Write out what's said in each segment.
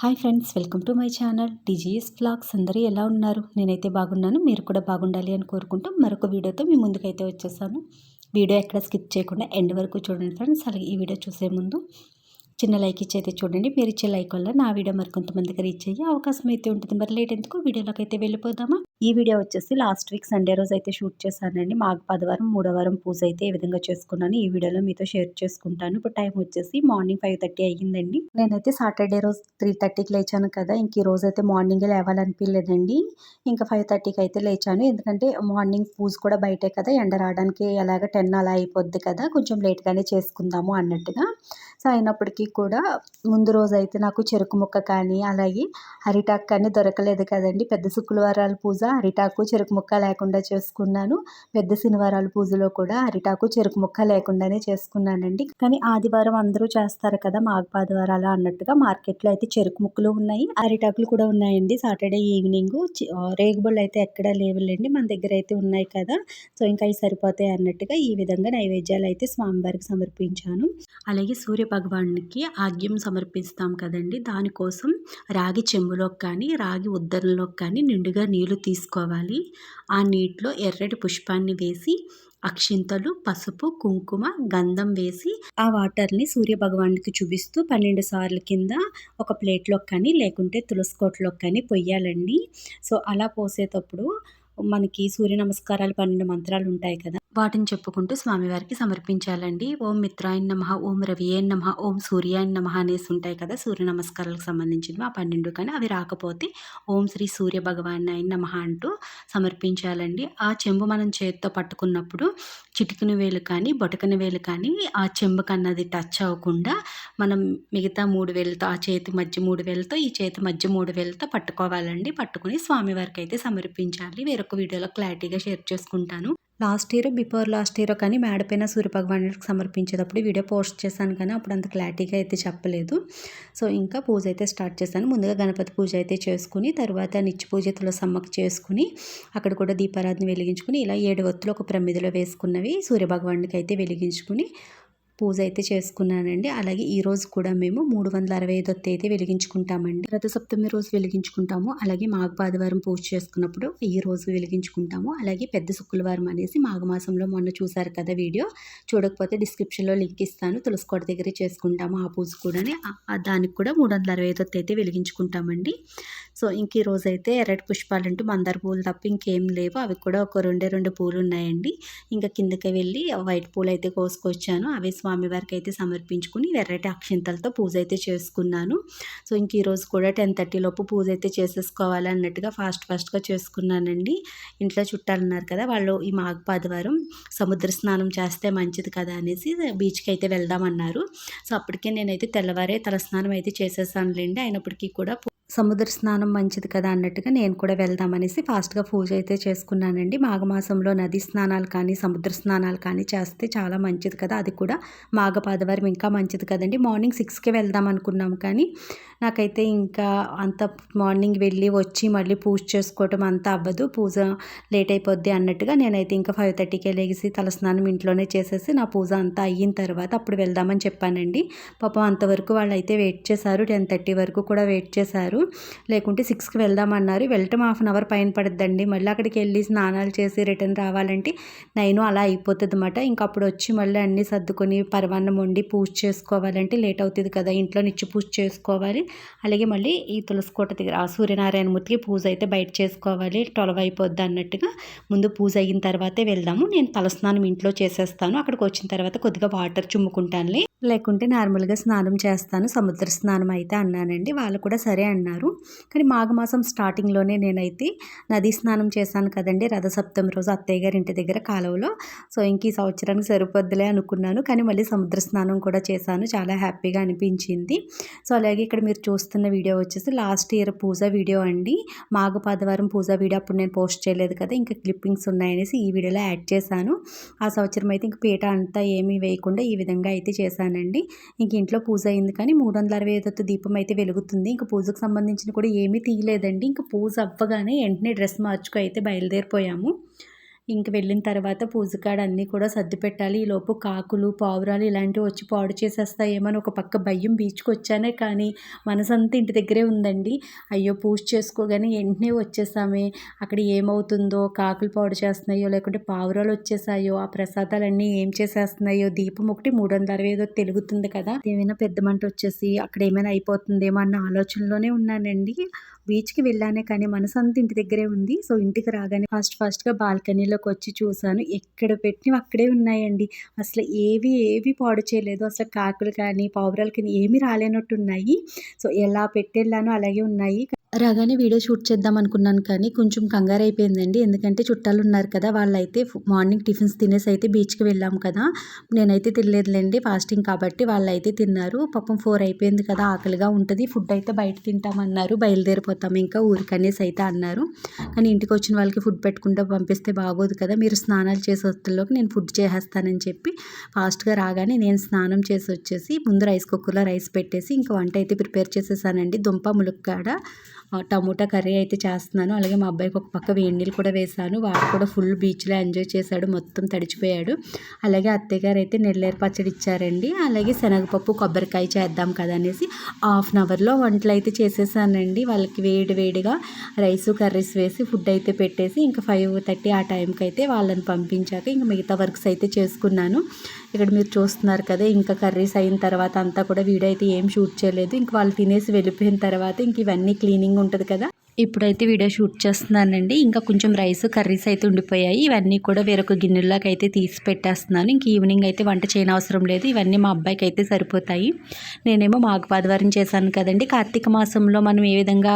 Hi friends welcome to my channel. DGS ఫ్లాగ్స్ అందరూ ఎలా ఉన్నారు? నేనైతే బాగున్నాను. మీరు కూడా బాగుండాలి అని కోరుకుంటూ మరొక వీడియోతో మీ ముందుకైతే వచ్చేసాను. వీడియో ఎక్కడ స్కిప్ చేయకుండా ఎండ్ వరకు చూడండి ఫ్రెండ్స్. అలాగే ఈ వీడియో చూసే ముందు చిన్న లైక్ ఇచ్చి చూడండి. మీరు ఇచ్చే లైక్ వల్ల నా వీడియో మరి కొంతమందికి రీచ్ అయ్యే అవకాశం అయితే ఉంటుంది. మరి లేట్ ఎందుకు? వీడియోలోకి అయితే వెళ్ళిపోదామా? ఈ వీడియో వచ్చేసి లాస్ట్ వీక్ సండే రోజు అయితే షూట్ చేశానండి. మాకు పదవారం మూడవారం పూజ అయితే ఈ విధంగా చేసుకున్నాను ఈ వీడియోలో మీతో షేర్ చేసుకుంటాను. ఇప్పుడు టైం వచ్చేసి మార్నింగ్ ఫైవ్ థర్టీ అయ్యిందండి. నేనైతే సాటర్డే రోజు త్రీ థర్టీకి లేచాను కదా. ఇంక ఈ రోజు అయితే మార్నింగే లేవాలనిపించలేదండి ఇంకా ఫైవ్ థర్టీకి అయితే లేచాను. ఎందుకంటే మార్నింగ్ పూజ కూడా బయటే కదా. ఎండ రావడానికి ఎలాగ టెన్ అలా అయిపోద్ది కదా. కొంచెం లేట్గానే చేసుకుందాము అన్నట్టుగా. సో అయినప్పటికీ కూడా ముందు రోజు అయితే నాకు చెరుకు ముక్క కానీ అలాగే అరిటాకు కానీ దొరకలేదు కదండి. పెద్ద శుక్రవారాల పూజ అరిటాకు చెరుకు ముక్క లేకుండా చేసుకున్నాను. పెద్ద శనివారాల పూజలో కూడా అరిటాకు చెరుకు ముక్క లేకుండానే చేసుకున్నానండి. కానీ ఆదివారం అందరూ చేస్తారు కదా మాఘపాదివారాలు అన్నట్టుగా మార్కెట్లో అయితే చెరుకు ముక్కలు ఉన్నాయి. అరిటాకులు కూడా ఉన్నాయండి. సాటర్డే ఈవినింగ్ రేగుబళ్ళు అయితే ఎక్కడ లేవులేండి. మన దగ్గర అయితే ఉన్నాయి కదా. సో ఇంకా అవి సరిపోతాయి అన్నట్టుగా ఈ విధంగా నైవేద్యాలు అయితే స్వామివారికి సమర్పించాను. అలాగే సూర్య భగవానునికి ఆగ్యం సమర్పిస్తాం కదండి. దానికోసం రాగి చెంబులోకి కానీ రాగి ఉద్దరంలోకి కానీ నిండుగా నీళ్ళు తీసుకోవాలి. ఆ నీటిలో ఎర్రటి పుష్పాన్ని వేసి అక్షింతలు పసుపు కుంకుమ గంధం వేసి ఆ వాటర్ని సూర్యభగవానుడికి చూపిస్తూ పన్నెండు సార్లు కింద ఒక ప్లేట్లోకి కానీ లేకుంటే తులసికోటలోకి కానీ పొయ్యాలండి. సో అలా పోసేటప్పుడు మనకి సూర్య నమస్కారాలు పన్నెండు మంత్రాలు ఉంటాయి కదా వాటిని చెప్పుకుంటూ స్వామివారికి సమర్పించాలండి. ఓం మిత్రాయన్ నమ ఓం రవియన్ నమ ఓం సూర్యాయన్ నమ అనేసి ఉంటాయి కదా సూర్య నమస్కారాలకు సంబంధించినవి ఆ పన్నెండు కానీ అవి రాకపోతే ఓం శ్రీ సూర్య భగవాన్ ఆయన నమ అంటూ సమర్పించాలండి. ఆ చెంబు మనం చేతితో పట్టుకున్నప్పుడు చిటికిన వేలు కానీ బొటకని వేలు కానీ ఆ చెంబు అన్నది టచ్ అవ్వకుండా మనం మిగతా మూడు వేలతో ఆ చేతి మధ్య మూడు వేలతో ఈ చేతి మధ్య మూడు వేలతో పట్టుకోవాలండి. పట్టుకుని స్వామివారికి అయితే సమర్పించాలి. వేరొక వీడియోలో క్లారిటీగా షేర్ చేసుకుంటాను. Last year before last year కానీ మేడపైన సూర్యభగవానుడికి సమర్పించేటప్పుడు వీడియో పోస్ట్ చేశాను కానీ అప్పుడు అంత క్లారిటీగా అయితే చెప్పలేదు. సో ఇంకా పూజ అయితే స్టార్ట్ చేశాను. ముందుగా గణపతి పూజ అయితే చేసుకుని తర్వాత నిత్య పూజ తులసమ్మకి చేసుకుని అక్కడ కూడా దీపారాధన వెలిగించుకుని ఇలా ఏడు ఒత్తులు ఒక ప్రమిదిలో వేసుకున్నవి సూర్యభగవానుడికి అయితే వెలిగించుకుని పూజ అయితే చేసుకున్నానండి. అలాగే ఈ రోజు కూడా మేము మూడు వందల అరవై ఐదు అయితే వెలిగించుకుంటామండి. రథసప్తమి రోజు వెలిగించుకుంటాము. అలాగే మాఘపాదివారం పూజ చేసుకున్నప్పుడు ఈ రోజు వెలిగించుకుంటాము. అలాగే పెద్ద శుక్రవారం అనేసి మాఘమాసంలో మొన్న చూసారు కదా వీడియో. చూడకపోతే డిస్క్రిప్షన్లో లింక్ ఇస్తాను. తులసికోట దగ్గర చేసుకుంటాము ఆ పూజ కూడా దానికి కూడా మూడు వందల అరవై ఐదు అయితే వెలిగించుకుంటామండి. సో ఇంక ఈ రోజైతే ఎర్రటి పుష్పాలు అంటూ మందార పూలు తప్ప ఇంకేం లేవు. అవి కూడా ఒక రెండే రెండు పూలు ఉన్నాయండి ఇంకా కిందకి వెళ్ళి వైట్ పూలు అయితే కోసుకొచ్చాను. అవి స్వామివారికి అయితే సమర్పించుకుని ఎర్రటి అక్షింతలతో పూజ అయితే చేసుకున్నాను. సో ఇంక ఈరోజు కూడా టెన్ థర్టీ లోపు పూజ అయితే చేసేసుకోవాలి అన్నట్టుగా ఫాస్ట్ ఫాస్ట్గా చేసుకున్నానండి. ఇంట్లో చుట్టాలు ఉన్నారు కదా వాళ్ళు ఈ మాఘపాదివారం సముద్ర స్నానం చేస్తే మంచిది కదా అనేసి బీచ్కి అయితే వెళ్దామన్నారు. సో అప్పటికే నేనైతే తెల్లవారే తలస్నానం అయితే చేసేసానులేండి. అయినప్పటికీ కూడా సముద్ర స్నానం మంచిది కదా అన్నట్టుగా నేను కూడా వెళ్దామనేసి ఫాస్ట్గా పూజ అయితే చేసుకున్నానండి. మాఘమాసంలో నది స్నానాలు కానీ సముద్ర స్నానాలు కానీ చేస్తే చాలా మంచిది కదా. అది కూడా మాఘపాదవారం ఇంకా మంచిది కదండి. మార్నింగ్ సిక్స్కి వెళ్దాం అనుకున్నాం కానీ నాకైతే ఇంకా అంత మార్నింగ్ వెళ్ళి వచ్చి మళ్ళీ పూజ చేసుకోవటం అంత అవ్వదు. పూజ లేట్ అయిపోద్ది అన్నట్టుగా నేనైతే ఇంకా ఫైవ్ థర్టీకే లేచి తలస్నానం ఇంట్లోనే చేసేసి నా పూజ అంతా అయిన తర్వాత అప్పుడు వెళ్దామని చెప్పానండి. పాపం అంతవరకు వాళ్ళు అయితే వెయిట్ చేశారు. టెన్ థర్టీ వరకు కూడా వెయిట్ చేశారు. లేకుంటే సిక్స్కి వెళ్దామన్నారు. వెళ్ళటం హాఫ్ అన్ అవర్ పైన పడుద్దండి. మళ్ళీ అక్కడికి వెళ్ళి స్నానాలు చేసి రిటర్న్ రావాలంటే నైన్ అలా అయిపోతుంది అనమాట ఇంకా అప్పుడు వచ్చి మళ్ళీ అన్నీ సర్దుకొని పరవాన్నం వండి పూజ చేసుకోవాలంటే లేట్ అవుతుంది కదా. ఇంట్లో నిచ్చి పూజ చేసుకోవాలి. అలాగే మళ్ళీ ఈ తులసికోట దగ్గర ఆ సూర్యనారాయణమూర్తికి పూజ అయితే బయట చేసుకోవాలి. ట్వెల్వ్ అయిపోద్ది అన్నట్టుగా ముందు పూజ అయిన తర్వాతే వెళ్దాము. నేను తలస్నానం ఇంట్లో చేసేస్తాను. అక్కడికి వచ్చిన తర్వాత కొద్దిగా వాటర్ చుమ్ముకుంటానులే. లేకుంటే నార్మల్గా స్నానం చేస్తాను. సముద్ర స్నానం అయితే అన్నానండి. వాళ్ళు కూడా సరే అన్నారు. కానీ మాఘమాసం స్టార్టింగ్లోనే నేనైతే నదీ స్నానం చేశాను కదండి. రథసప్తమి రోజు అత్తయ్య గారి ఇంటి దగ్గర కాలువలో. సో ఇంక ఈ సంవత్సరానికి సరిపోద్దులే అనుకున్నాను. కానీ మళ్ళీ సముద్ర స్నానం కూడా చేశాను. చాలా హ్యాపీగా అనిపించింది. సో అలాగే ఇక్కడ మీరు చూస్తున్న వీడియో వచ్చేసి లాస్ట్ ఇయర్ పూజ వీడియో అండి. మాఘపాదవారం పూజ వీడియో అప్పుడు నేను పోస్ట్ చేయలేదు కదా ఇంకా క్లిప్పింగ్స్ ఉన్నాయనేసి ఈ వీడియోలో యాడ్ చేశాను. ఆ సంవత్సరం అయితే ఇంక పీట అంతా ఏమీ వేయకుండా ఈ విధంగా అయితే చేశానండి. ఇంక ఇంట్లో పూజ అయింది కానీ మూడు వందల అరవై ఐదు దీపం అయితే వెలుగుతుంది. ఇంకా పూజకు సంబంధించిన కూడా ఏమీ తీయలేదండి. ఇంకా పూజ అవ్వగానే వెంటనే డ్రెస్ మార్చుకు అయితే బయలుదేరిపోయాము. ఇంక వెళ్ళిన తర్వాత పూజ కాడ అన్నీ కూడా సర్ది పెట్టాలి ఈలోపు కాకులు పావురాలు ఇలాంటివి వచ్చి పాడు చేసేస్తాయేమని అని ఒక పక్క భయం బీచ్కి వచ్చానే కానీ మనసంతా ఇంటి దగ్గరే ఉందండి. అయ్యో పూజ చేసుకోగానే వెంటనే వచ్చేసామే. అక్కడ ఏమవుతుందో కాకులు పాడు చేస్తున్నాయో లేకుంటే పావురాలు వచ్చేసాయో ఆ ప్రసాదాలన్నీ ఏం చేసేస్తున్నాయో దీపం ఒకటి మూడు వందల అరవై ఐదో తెలుగుతుంది కదా. ఏమైనా పెద్ద మంట వచ్చేసి అక్కడ ఏమైనా అయిపోతుందేమో అన్న ఆలోచనలోనే ఉన్నానండి. బీచ్కి వెళ్ళానే కానీ మనసంతా ఇంటి దగ్గరే ఉంది. సో ఇంటికి రాగానే ఫస్ట్ ఫస్ట్గా బాల్కనీలోకి వచ్చి చూశాను. ఎక్కడ పెట్టినవి అక్కడే ఉన్నాయండి. అసలు ఏవి ఏవి పాడు చేయలేదు. అసలు కాకులు కానీ పావురాలు కానీ ఏమీ రాలేనట్టు ఉన్నాయి సో ఎలా పెట్టెళ్ళానో అలాగే ఉన్నాయి. రాగానే వీడియో షూట్ చేద్దాం అనుకున్నాను కానీ కొంచెం కంగారు అయిపోయిందండి. ఎందుకంటే చుట్టాలు ఉన్నారు కదా వాళ్ళైతే మార్నింగ్ టిఫిన్స్ తినేసి అయితే బీచ్కి వెళ్ళాము కదా. నేనైతే తినలేదులేండి ఫాస్టింగ్ కాబట్టి వాళ్ళైతే తిన్నారు. పాపం ఫోర్ అయిపోయింది కదా ఆకలిగా ఉంటుంది. ఫుడ్ అయితే బయట తింటామన్నారు. బయలుదేరిపోతాం ఇంకా ఊరికనేసి అయితే అన్నారు. కానీ ఇంటికి వచ్చిన వాళ్ళకి ఫుడ్ పెట్టుకుంటూ పంపిస్తే బాగోదు కదా మీరు స్నానాలు చేసి వస్తుల్లోకి నేను ఫుడ్ చేసేస్తానని చెప్పి ఫాస్ట్గా రాగానే నేను స్నానం చేసి వచ్చేసి ముందు రైస్ కుక్కర్లో రైస్ పెట్టేసి ఇంకా వంట అయితే ప్రిపేర్ చేసేసానండి. దుంప ములక్కాడ టమోటా కర్రీ అయితే చేస్తున్నాను. అలాగే మా అబ్బాయికి ఒక పక్క వేడి నీళ్ళు కూడా వేశాను. వాడు కూడా ఫుల్ బీచ్లో ఎంజాయ్ చేశాడు. మొత్తం తడిచిపోయాడు. అలాగే అత్తయ్య గారు అయితే నెల్లేరు పచ్చడి ఇచ్చారండి. అలాగే శనగపప్పు కొబ్బరికాయ చేద్దాం కదా అనేసి హాఫ్ అన్ అవర్లో వంటలు అయితే చేసేసానండి. వాళ్ళకి వేడి వేడిగా రైస్ కర్రీస్ వేసి ఫుడ్ అయితే పెట్టేసి ఇంకా ఫైవ్ థర్టీ ఆ టైంకి అయితే వాళ్ళని పంపించాక ఇంకా మిగతా వర్క్స్ అయితే చేసుకున్నాను. ఇక్కడ మీరు చూస్తున్నారు కదా ఇంకా కర్రీస్ అయిన తర్వాత అంతా కూడా వీడియో అయితే ఏం షూట్ చేయలేదు. ఇంక వాళ్ళు తినేసి వెళ్ళిపోయిన తర్వాత ఇంక ఇవన్నీ క్లీనింగ్ ఉంటుంది కదా. ఇప్పుడైతే వీడియో షూట్ చేస్తున్నానండి. ఇంకా కొంచెం రైస్ కర్రీస్ అయితే ఉండిపోయాయి. ఇవన్నీ కూడా వేరొక గిన్నెల్లోకి అయితే తీసి పెట్టేస్తున్నాను. ఇంక ఈవినింగ్ అయితే వంట చేయని అవసరం లేదు. ఇవన్నీ మా అబ్బాయికి అయితే సరిపోతాయి. నేనేమో మాఘపాదవారం చేశాను కదండి. కార్తీక మాసంలో మనం ఏ విధంగా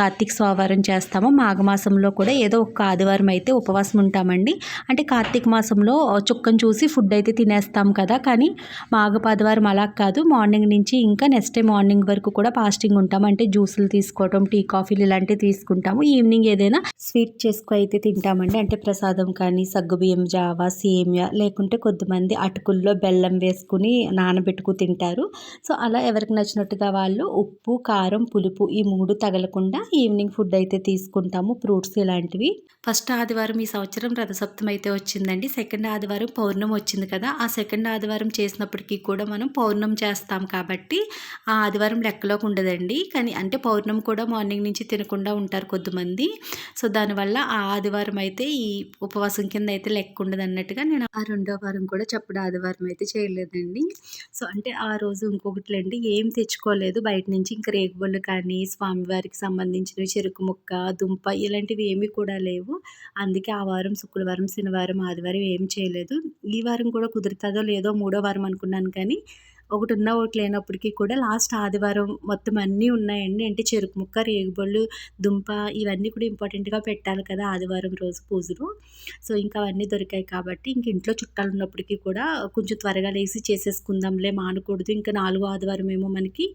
కార్తీక స్వావారం చేస్తామో మాఘమాసంలో కూడా ఏదో ఒక ఆదివారం అయితే ఉపవాసం ఉంటామండి. అంటే కార్తీక మాసంలో చుక్కను చూసి ఫుడ్ అయితే తినేస్తాం కదా. కానీ మాఘపాదవారం అలా కాదు. మార్నింగ్ నుంచి ఇంకా నెక్స్ట్ డే మార్నింగ్ వరకు కూడా ఫాస్టింగ్ ఉంటాం. అంటే జ్యూసులు తీసుకోవటం టీ కాఫీలు ఇలాంటివి తీసుకుంటాము. ఈవినింగ్ ఏదైనా స్వీట్ చేసుకు అయితే తింటామండి. అంటే ప్రసాదం కానీ సగ్గుబియ్యం జావా సేమియా లేకుంటే కొద్దిమంది అటుకుల్లో బెల్లం వేసుకుని నానబెట్టుకు తింటారు. సో అలా ఎవరికి నచ్చినట్టుగా వాళ్ళు ఉప్పు కారం పులుపు ఈ మూడు తగలకుండా ఈవినింగ్ ఫుడ్ అయితే తీసుకుంటాము. ఫ్రూట్స్ ఇలాంటివి. ఫస్ట్ ఆదివారం ఈ సంవత్సరం రథసప్తం అయితే వచ్చిందండి. సెకండ్ ఆదివారం పౌర్ణమి వచ్చింది కదా. ఆ సెకండ్ ఆదివారం చేసినప్పటికీ కూడా మనం పౌర్ణం చేస్తాం కాబట్టి ఆ ఆదివారం లెక్కలోకి ఉండదండి. కానీ అంటే పౌర్ణం కూడా మార్నింగ్ నుంచి తినకుండా ఉంటారు కొద్దిమంది సో దానివల్ల ఆ ఆదివారం అయితే ఈ ఉపవాసం కింద అయితే లెక్క ఉండదు అన్నట్టుగా నేను ఆ రెండో వారం కూడా చప్పుడు ఆదివారం అయితే చేయలేదండి. సో అంటే ఆ రోజు ఇంకొకటిలేండి ఏం తెచ్చుకోలేదు. బయట నుంచి ఇంకా రేగుబళ్ళు కానీ స్వామివారికి సంబంధించినవి చెరుకు ముక్క దుంప ఇలాంటివి ఏమీ కూడా లేవు. అందుకే ఆ వారం శుక్రవారం శనివారం ఆదివారం ఏం చేయలేదు. ఈ వారం కూడా కుదురుతుందో లేదో మూడో వారం అనుకున్నాను కానీ ఒకటి ఉన్న ఒకటి లేనప్పటికీ కూడా లాస్ట్ ఆదివారం మొత్తం అన్నీ ఉన్నాయండి. అంటే చెరుకు ముక్క రేగుబళ్ళు దుంప ఇవన్నీ కూడా ఇంపార్టెంట్గా పెట్టాలి కదా ఆదివారం రోజు పూజలు. సో ఇంకా అవన్నీ దొరికాయి కాబట్టి ఇంక ఇంట్లో చుట్టాలు ఉన్నప్పటికీ కూడా కొంచెం త్వరగా లేసి చేసేసుకుందాంలే మానకూడదు. ఇంకా నాలుగో ఆదివారం ఏమో మనకి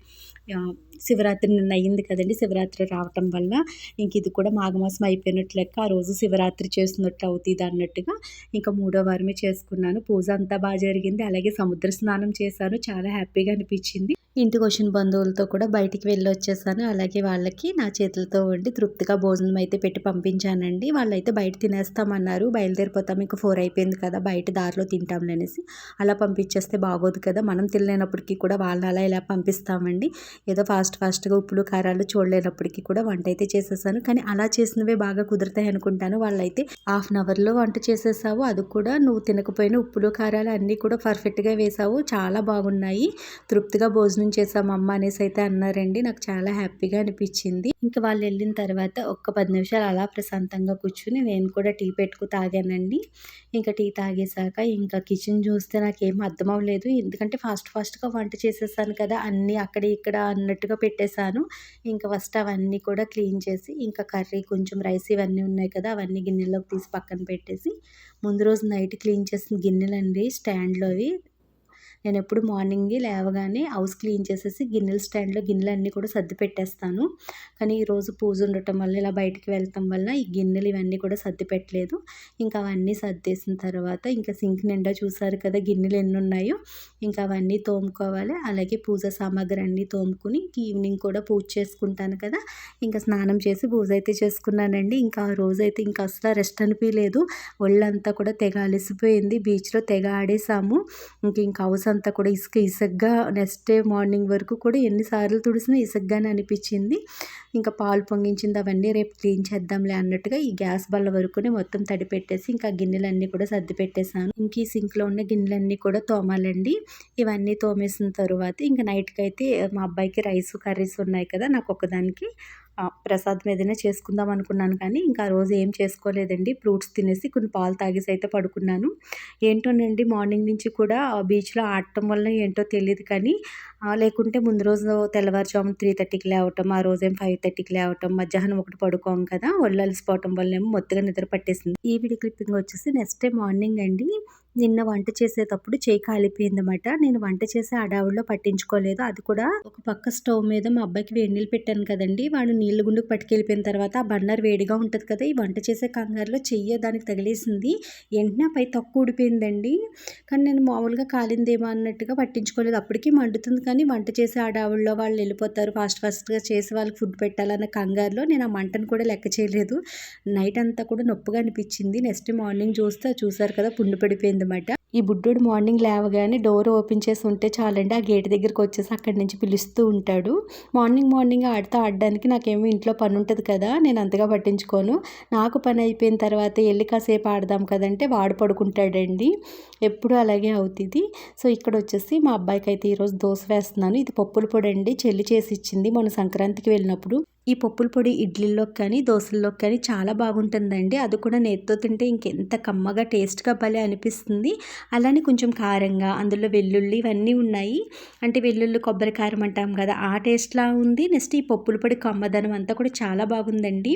శివరాత్రి నిన్న అయ్యింది కదండి. శివరాత్రి రావటం వల్ల ఇంక ఇది కూడా మాఘమాసం అయిపోయినట్టు లెక్క ఆ రోజు శివరాత్రి చేస్తున్నట్టు అవుతుంది అన్నట్టుగా ఇంకా మూడో వారమే చేసుకున్నాను. పూజ అంతా బాగా జరిగింది. అలాగే సముద్ర స్నానం చేశాను. చాలా హ్యాపీగా అనిపించింది. ఇంటికి వచ్చిన బంధువులతో కూడా బయటికి వెళ్ళి వచ్చేసాను అలాగే వాళ్ళకి నా చేతులతో వండి తృప్తిగా భోజనం అయితే పెట్టి పంపించానండి. వాళ్ళైతే బయట తినేస్తామన్నారు. బయలుదేరిపోతాం. ఇంకా ఫోర్ అయిపోయింది కదా. బయట దారిలో తింటాంలే అనేసి. అలా పంపించేస్తే బాగోదు కదా. మనం తినలేనప్పటికీ కూడా వాళ్ళని అలా ఇలా పంపిస్తామండి. ఏదో ఫాస్ట్ ఫాస్ట్గా ఉప్పులు కారాలు చూడలేనప్పటికీ కూడా వంట అయితే చేసేసాను. కానీ అలా చేసినవే బాగా కుదురుతాయి అనుకుంటాను. వాళ్ళైతే హాఫ్ అన్ అవర్లో వంట చేసేసావు. అది కూడా నువ్వు తినకపోయినా ఉప్పులు కారాలు అన్నీ కూడా పర్ఫెక్ట్గా వేసావు. చాలా బాగున్నాయి. తృప్తిగా భోజనం చేసాము చేసాం అమ్మ అనేసి అయితే అన్నారండి. నాకు చాలా హ్యాపీగా అనిపించింది. ఇంకా వాళ్ళు వెళ్ళిన తర్వాత ఒక్క పది నిమిషాలు అలా ప్రశాంతంగా కూర్చుని నేను కూడా టీ పెట్టుకు తాగానండి. ఇంకా టీ తాగేసాక ఇంకా కిచెన్ చూస్తే నాకేం అర్థం అవ్వలేదు. ఎందుకంటే ఫాస్ట్ ఫాస్ట్గా వంట చేసేసాను కదా అన్నీ అక్కడ ఇక్కడ అన్నట్టుగా పెట్టేశాను. ఇంకా ఫస్ట్ అవన్నీ కూడా క్లీన్ చేసి ఇంకా కర్రీ కొంచెం రైస్ ఇవన్నీ ఉన్నాయి కదా అవన్నీ గిన్నెలోకి తీసి పక్కన పెట్టేసి ముందు రోజు నైట్ క్లీన్ చేసిన గిన్నెలండి స్టాండ్లోవి నేను ఎప్పుడు మార్నింగ్ లేవగానే హౌస్ క్లీన్ చేసేసి గిన్నెల స్టాండ్లో గిన్నెలు అన్నీ కూడా సర్ది పెట్టేస్తాను. కానీ ఈరోజు పూజ ఉండటం వల్ల ఇలా బయటికి వెళ్తాం వల్ల ఈ గిన్నెలు ఇవన్నీ కూడా సర్ది పెట్టలేదు. ఇంకా అవన్నీ సర్దేసిన తర్వాత ఇంకా సింక్ నిండా చూసారు కదా గిన్నెలు ఎన్ని ఉన్నాయో ఇంకా అవన్నీ తోముకోవాలి. అలాగే పూజ సామాగ్రి అన్నీ తోముకుని ఈవినింగ్ కూడా పూజ చేసుకుంటాను కదా ఇంకా స్నానం చేసి పూజ అయితే చేసుకున్నానండి. ఇంకా ఆ రోజైతే ఇంకా అసలు రెస్ట్ అనిపించలేదు ఒళ్ళంతా కూడా తెగ అలసిపోయింది. బీచ్లో తెగ ఆడేసాము. ఇంక ఇంకా హౌస్ అంతా కూడా ఇసుక ఇసుగ్గా నెక్స్ట్ డే మార్నింగ్ వరకు కూడా ఎన్నిసార్లు తుడిసినా ఇసుగ్గానే అనిపించింది. ఇంకా పాలు పొంగించింది అవన్నీ రేపు క్లీన్ చేద్దాంలే అన్నట్టుగా ఈ గ్యాస్ బల్ల వరకునే మొత్తం తడిపెట్టేసి ఇంకా గిన్నెలన్నీ కూడా సర్ది పెట్టేశాను ఇంక ఈ సింక్లో ఉన్న గిన్నెలన్నీ కూడా తోమాలండి. ఇవన్నీ తోమేసిన తర్వాత ఇంకా నైట్కి అయితే మా అబ్బాయికి రైస్ కర్రీస్ ఉన్నాయి కదా నాకు ఒకదానికి ప్రసాదం ఏదైనా చేసుకుందాం అనుకున్నాను కానీ ఇంకా ఆ రోజు ఏం చేసుకోలేదండి. ఫ్రూట్స్ తినేసి కొన్ని పాలు తాగేసి అయితే పడుకున్నాను. ఏంటోనండి మార్నింగ్ నుంచి కూడా బీచ్లో ఆడటం వల్ల ఏంటో తెలియదు కానీ లేకుంటే ముందు రోజు తెల్లవారుజాము త్రీ థర్టీకి లేవటం ఆ రోజేం ఫైవ్ థర్టీకి లేవటం మధ్యాహ్నం ఒకటి పడుకోం కదా ఒళ్ళు అలసిపోవటం వల్ల ఏమో మొత్తగా నిద్ర పట్టేసింది. ఈ వీడియో క్లిప్పింగ్ వచ్చేసి నెక్స్ట్ డే మార్నింగ్ అండి. నిన్న వంట చేసేటప్పుడు చేయి కాలిపోయిందన్నమాట. నేను వంట చేసే అడావుల్లో పట్టించుకోలేదు. అది కూడా ఒక పక్క స్టవ్ మీద మా అబ్బాయికి వేడి నీళ్ళు పెట్టాను కదండి. వాడు నీళ్ళు గుండుకు పట్టుకెళ్ళిపోయిన తర్వాత ఆ బండర్ వేడిగా ఉంటుంది కదా ఈ వంట చేసే కంగారులో చెయ్యి దానికి తగిలేసింది. వెంటనే పై తక్కువ ఊడిపోయిందండి. కానీ నేను మామూలుగా కాలిందేమో అన్నట్టుగా పట్టించుకోలేదు. అప్పటికీ మండుతుంది కానీ వంట చేసే ఆడావుల్లో వాళ్ళు వెళ్ళిపోతారు. ఫాస్ట్ ఫాస్ట్గా చేసి వాళ్ళకి ఫుడ్ పెట్టాలన్న కంగారులో నేను ఆ మంటను కూడా లెక్క చేయలేదు. నైట్ అంతా కూడా నొప్పిగా అనిపించింది. నెక్స్ట్ మార్నింగ్ చూస్తే చూసారు కదా పుండు పడిపోయింది అనమాట ఈ బుడ్డోడు మార్నింగ్ లేవగానే డోర్ ఓపెన్ చేసి ఉంటే చాలండి ఆ గేట్ దగ్గరికి వచ్చేసి అక్కడి నుంచి పిలుస్తూ ఉంటాడు. మార్నింగ్ మార్నింగ్ ఆడుతూ ఆడడానికి నాకేమీ ఇంట్లో పని ఉంటుంది కదా నేను అంతగా పట్టించుకోను. నాకు పని అయిపోయిన తర్వాత వెళ్ళి కాసేపు ఆడదాం కదంటే వాడు పడుకుంటాడండి. ఎప్పుడు అలాగే అవుతుంది. సో ఇక్కడ వచ్చేసి మా అబ్బాయికి అయితే ఈరోజు దోశ వేస్తున్నాను. ఇది పప్పుల పొడి అండి చెల్లి చేసి ఇచ్చింది మొన్న సంక్రాంతికి వెళ్ళినప్పుడు. ఈ పప్పుల పొడి ఇడ్లీలోకి కానీ దోశల్లోకి కానీ చాలా బాగుంటుందండి. అది కూడా నేతితో తింటే ఇంకెంత కమ్మగా టేస్ట్గా భలే అనిపిస్తుంది. అలానే కొంచెం కారంగా అందులో వెల్లుల్లి ఇవన్నీ ఉన్నాయి. అంటే వెల్లుల్లి కొబ్బరి కారం అంటాం కదా ఆ టేస్ట్లా ఉంది. నెక్స్ట్ ఈ పప్పుల పొడి కమ్మదనం అంతా కూడా చాలా బాగుందండి.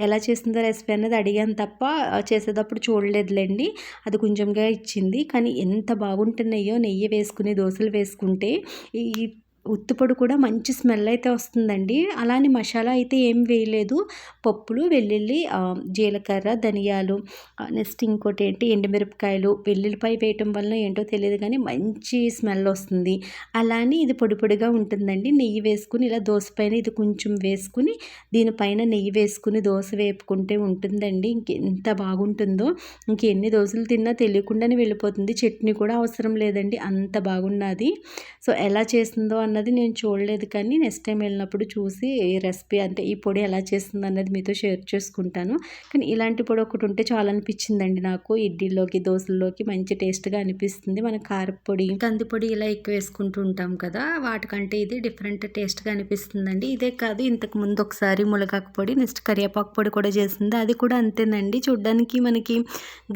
ఎలా చేసిందో రెసిపీ అన్నది అడిగాను తప్ప చేసేటప్పుడు చూడలేదులేండి. అది కొంచెంగా ఇచ్చింది. కానీ ఎంత బాగుంటున్నాయో నెయ్యి వేసుకుని దోశలు వేసుకుంటే ఈ ఉత్తుపొడి కూడా మంచి స్మెల్ అయితే వస్తుందండి. అలానే మసాలా అయితే ఏం వేయలేదు. పప్పులు వెల్లుల్లి జీలకర్ర ధనియాలు నెక్స్ట్ ఇంకోటి ఏంటి? ఎండుమిరపకాయలు వెల్లుల్లిపాయ వేయటం వల్ల ఏంటో తెలియదు కానీ మంచి స్మెల్ వస్తుంది. అలానే ఇది పొడి పొడిగా ఉంటుందండి. నెయ్యి వేసుకుని ఇలా దోశ పైన ఇది కొంచెం వేసుకుని దీనిపైన నెయ్యి వేసుకుని దోశ వేపుకుంటే ఉంటుందండి. ఇంకెంత బాగుంటుందో. ఇంకెన్ని దోశలు తిన్నా తెలియకుండానే వెళ్ళిపోతుంది. చట్నీ కూడా అవసరం లేదండి. అంత బాగున్నది. సో ఎలా చేసిందో అన్నది నేను చూడలేదు కానీ నెక్స్ట్ టైం వెళ్ళినప్పుడు చూసి రెసిపీ అంటే ఈ పొడి ఎలా చేస్తుంది అన్నది మీతో షేర్ చేసుకుంటాను. కానీ ఇలాంటి పొడి ఒకటి ఉంటే చాలా అనిపించిందండి నాకు. ఇడ్లీలోకి దోశల్లోకి మంచి టేస్ట్గా అనిపిస్తుంది. మన కారపొడి కందిపొడి ఇలా ఎక్కువ వేసుకుంటూ ఉంటాం కదా వాటికంటే ఇది డిఫరెంట్ టేస్ట్గా అనిపిస్తుందండి. ఇదే కాదు ఇంతకు ముందు ఒకసారి ములగాకు పొడి నెక్స్ట్ కరివేపాకు పొడి కూడా చేసింది. అది కూడా అంతేనండి. చూడ్డానికి మనకి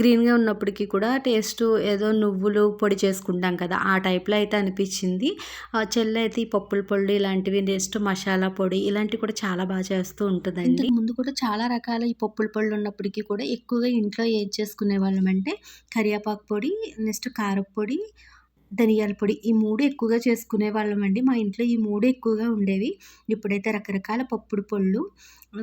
గ్రీన్గా ఉన్నప్పటికీ కూడా టేస్ట్ ఏదో నువ్వులు పొడి చేసుకుంటాం కదా ఆ టైప్లో అయితే అనిపించింది. చెల్లె అయితే ఈ పప్పుల పొడి ఇలాంటివి నెక్స్ట్ మసాలా పొడి ఇలాంటివి కూడా చాలా బాగా చేస్తూ ఉంటుందండి. ముందు కూడా చాలా రకాల ఈ పప్పుల పొడులు ఉన్నప్పటికీ కూడా ఎక్కువగా ఇంట్లో ఏం చేసుకునే వాళ్ళం అంటే కరివేపాకు పొడి నెక్స్ట్ కారపొడి ధనియాల పొడి ఈ మూడు ఎక్కువగా చేసుకునే వాళ్ళం అండి. మా ఇంట్లో ఈ మూడు ఎక్కువగా ఉండేవి. ఇప్పుడైతే రకరకాల పప్పుడు పొళ్ళు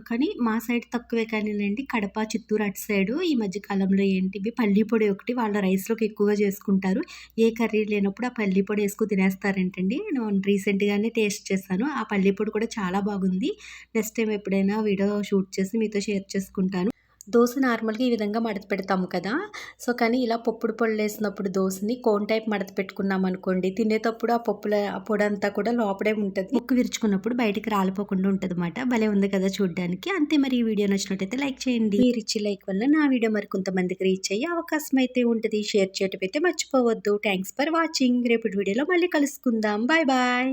కానీ మా సైడ్ తక్కువే కానీనండి కడప చిత్తూరు అటు సైడు ఈ మధ్యకాలంలో ఏంటివి పల్లి పొడి ఒకటి వాళ్ళ రైస్లోకి ఎక్కువగా చేసుకుంటారు. ఏ కర్రీ లేనప్పుడు ఆ పల్లి పొడి వేసుకుని తినేస్తారంటండి. నేను రీసెంట్గానే టేస్ట్ చేశాను. ఆ పల్లి పొడి కూడా చాలా బాగుంది. నెక్స్ట్ టైం ఎప్పుడైనా వీడియో షూట్ చేసి మీతో షేర్ చేసుకుంటాను. దోశ నార్మల్గా ఈ విధంగా మడత పెడతాము కదా. సో కానీ ఇలా పప్పుడు పొడి వేసినప్పుడు దోశని కోన్ టైప్ మడత పెట్టుకున్నాం అనుకోండి తినేటప్పుడు ఆ పప్పుల ఆ పొడి అంతా కూడా లోపడే ఉంటుంది. ముక్కు విరుచుకున్నప్పుడు బయటికి రాలిపోకుండా ఉంటుంది అనమాట భలే ఉంది కదా చూడడానికి. అంతే మరి ఈ వీడియో నచ్చినట్టయితే లైక్ చేయండి. మీరు ఇచ్చి లైక్ వల్ల నా వీడియో మరి కొంతమందికి రీచ్ అయ్యే అవకాశం అయితే ఉంటుంది. షేర్ చేయటం అయితే మర్చిపోవద్దు. థ్యాంక్స్ ఫర్ వాచింగ్ రేపటి వీడియోలో మళ్ళీ కలుసుకుందాం. Bye bye